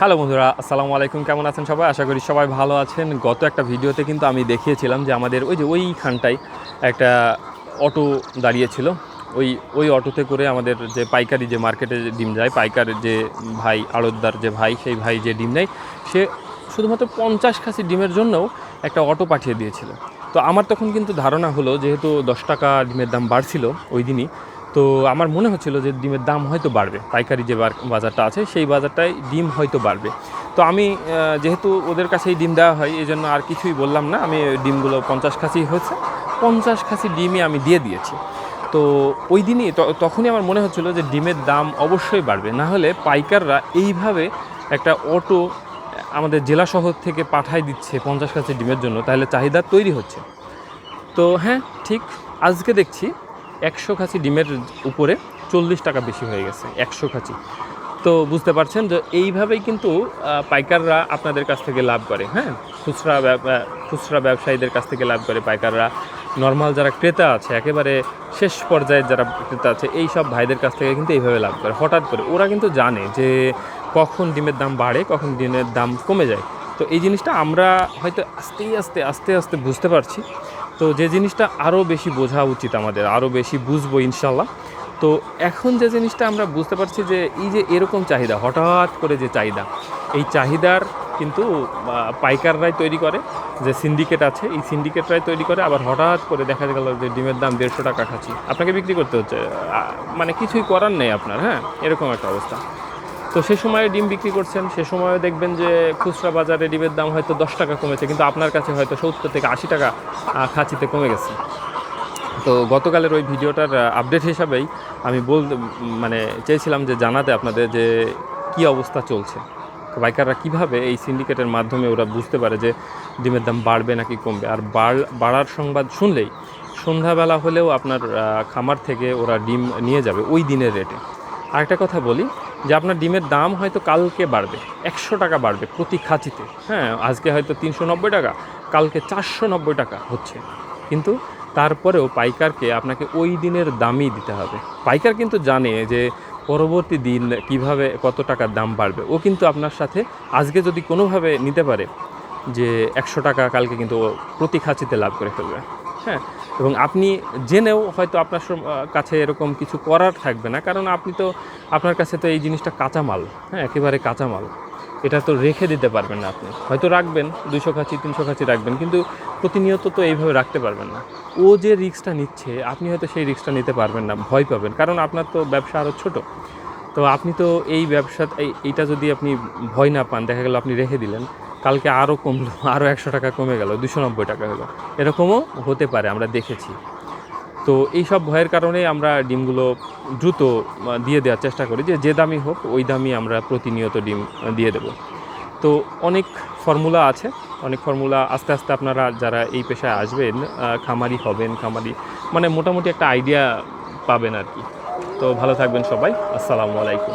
Hello বন্ধুরা, আসসালামু আলাইকুম। কেমন আছেন সবাই? আশা করি সবাই ভালো আছেন। গত একটা ভিডিওতে কিন্তু আমি দেখিয়েছিলাম যে আমাদের ওই যে ওইখানটায় একটা অটো দাঁড়িয়েছিল। ওই ওই অটোতে করে আমাদের যে পাইকারি যে মার্কেটে যে ডিম যায়, পাইকার যে ভাই, আড়তদার যে ভাই, সেই ভাই যে ডিম নেয়, সে শুধুমাত্র পঞ্চাশ খাসি ডিমের জন্যও একটা অটো পাঠিয়ে দিয়েছিল। তো আমার তখন কিন্তু ধারণা হলো, যেহেতু দশ টাকা ডিমের দাম বাড়ছিল ওই দিনই তো আমার মনে হচ্ছিল যে ডিমের দাম হয়তো বাড়বে। পাইকারি যে বাজারটা আছে, সেই বাজারটায় ডিম হয়তো বাড়বে। তো আমি যেহেতু ওদের কাছেই ডিম দেওয়া হয়, এই জন্য আর কিছুই বললাম না। আমি ডিমগুলো পঞ্চাশ খাসি হয়েছে। পঞ্চাশ খাসি ডিমই আমি দিয়ে দিয়েছি। তো ওই দিনই তখনই আমার মনে হচ্ছিল যে ডিমের দাম অবশ্যই বাড়বে। না হলে পাইকাররা এইভাবে একটা অটো আমাদের জেলা শহর থেকে পাঠাই দিচ্ছে পঞ্চাশ কাছে ডিমের জন্য। তাহলে চাহিদা তৈরি হচ্ছে। তো হ্যাঁ ঠিক আজকে দেখছি। একশো খাঁচি ডিমের উপরে চল্লিশ টাকা বেশি হয়ে গেছে, একশো খাঁচি। তো বুঝতে পারছেন যে এইভাবেই কিন্তু পাইকাররা আপনাদের কাছ থেকে লাভ করে হ্যাঁ? খুচরা খুচরা ব্যবসায়ীদের কাছ থেকে লাভ করে পাইকাররা। নর্মাল যারা ক্রেতা আছে, একেবারে শেষ পর্যায়ের যারা ক্রেতা আছে, এই সব ভাইদের কাছ থেকে কিন্তু এইভাবে লাভ করে, হঠাৎ করে। ওরা কিন্তু জানে যে কখন ডিমের দাম বাড়ে, কখন ডিমের দাম কমে যায়। তো এই জিনিসটা আমরা হয়তো আস্তে আস্তে আস্তে আস্তে বুঝতে পারছি। তো যে জিনিসটা আরও বেশি বোঝা উচিত আমাদের আরও বেশি বুঝব ইনশাল্লাহ। তো এখন যে জিনিসটা আমরা বুঝতে পারছি যে এই যে এরকম চাহিদা, হঠাৎ করে যে চাহিদা, এই চাহিদার কিন্তু পাইকাররাই তৈরি করে, যে সিন্ডিকেট আছে, এই সিন্ডিকেটরাই তৈরি করে, আবার হঠাৎ করে দেখা গেল যে ডিমের দাম দেড়শো টাকা খাচ্ছি। আপনাকে বিক্রি করতে হচ্ছে মানে কিছুই করার নেই আপনার হ্যাঁ? এরকম একটা অবস্থা। তো সে সময়ে ডিম বিক্রি করছেন, সে সময়ে দেখবেন যে খুচরা বাজারে ডিমের দাম হয়তো দশ টাকা কমেছে, কিন্তু আপনার কাছে হয়তো সত্তর থেকে আশি টাকা খাঁচিতে কমে গেছে। তো গতকালের ওই ভিডিওটার আপডেট হিসাবেই আমি বল মানে চেয়েছিলাম যে জানাতে আপনাদের যে কি অবস্থা চলছে। বাইকাররা কীভাবে এই সিন্ডিকেটের মাধ্যমে ওরা বুঝতে পারে যে ডিমের দাম বাড়বে নাকি কমবে? আর বাড়- বাড়ার সংবাদ শুনলেই সন্ধ্যাবেলা হলেও আপনার খামার থেকে ওরা ডিম নিয়ে যাবে ওই দিনের রেটে আরেকটা কথা বলি যে আপনার ডিমের দাম হয়তো কালকে বাড়বে, একশো টাকা বাড়বে প্রতি খাঁচিতে। হ্যাঁ আজকে হয়তো তিনশো নব্বই টাকা, কালকে চারশো নব্বই টাকা হচ্ছে। কিন্তু তারপরেও পাইকারকে আপনাকে ওই দিনের দামই দিতে হবে। পাইকার কিন্তু জানে যে পরবর্তী দিন কীভাবে কত টাকার দাম বাড়বে। ও কিন্তু আপনার সাথে আজকে যদি কোনোভাবে নিতে পারে যে একশো টাকা কালকে কিন্তু প্রতি খাঁচিতে লাভ করে ফেলবে। হ্যাঁ এবং আপনি জেনেও হয়তো আপনার কাছে এরকম কিছু করার থাকবে না। কারণ আপনি তো আপনার কাছে তো এই জিনিসটা কাঁচামাল হ্যাঁ একেবারে কাঁচামাল। এটা তো রেখে দিতে পারবেন না আপনি। হয়তো রাখবেন দুশো খাঁচি, তিনশো খাঁচি রাখবেন, কিন্তু প্রতিনিয়ত তো এইভাবে রাখতে পারবেন না। ও যে রিক্সটা নিচ্ছে, আপনি হয়তো সেই রিক্সটা নিতে পারবেন না, ভয় পাবেন, কারণ আপনার তো ব্যবসা আরও ছোট। তো আপনি তো এই ব্যবসা এই এইটা যদি আপনি ভয় না পান, দেখা গেল আপনি রেখে দিলেন কালকে আরও কমলো আরও একশো টাকা কমে গেল, দুশো নব্বই টাকা হলো। এরকমও হতে পারে, আমরা দেখেছি। তো এই সব ভয়ের কারণে আমরা ডিমগুলো দ্রুত দিয়ে দেওয়ার চেষ্টা করি যে যে দামই হোক, ওই দামই আমরা প্রতিনিয়ত ডিম দিয়ে দেব। তো অনেক ফর্মুলা আছে, অনেক ফর্মুলা আস্তে আস্তে আপনারা যারা এই পেশায় আসবেন খামারি হবেন, খামারি মানে মোটামুটি একটা আইডিয়া পাবেন আর কি। তো ভালো থাকবেন সবাই, আসসালামু আলাইকুম।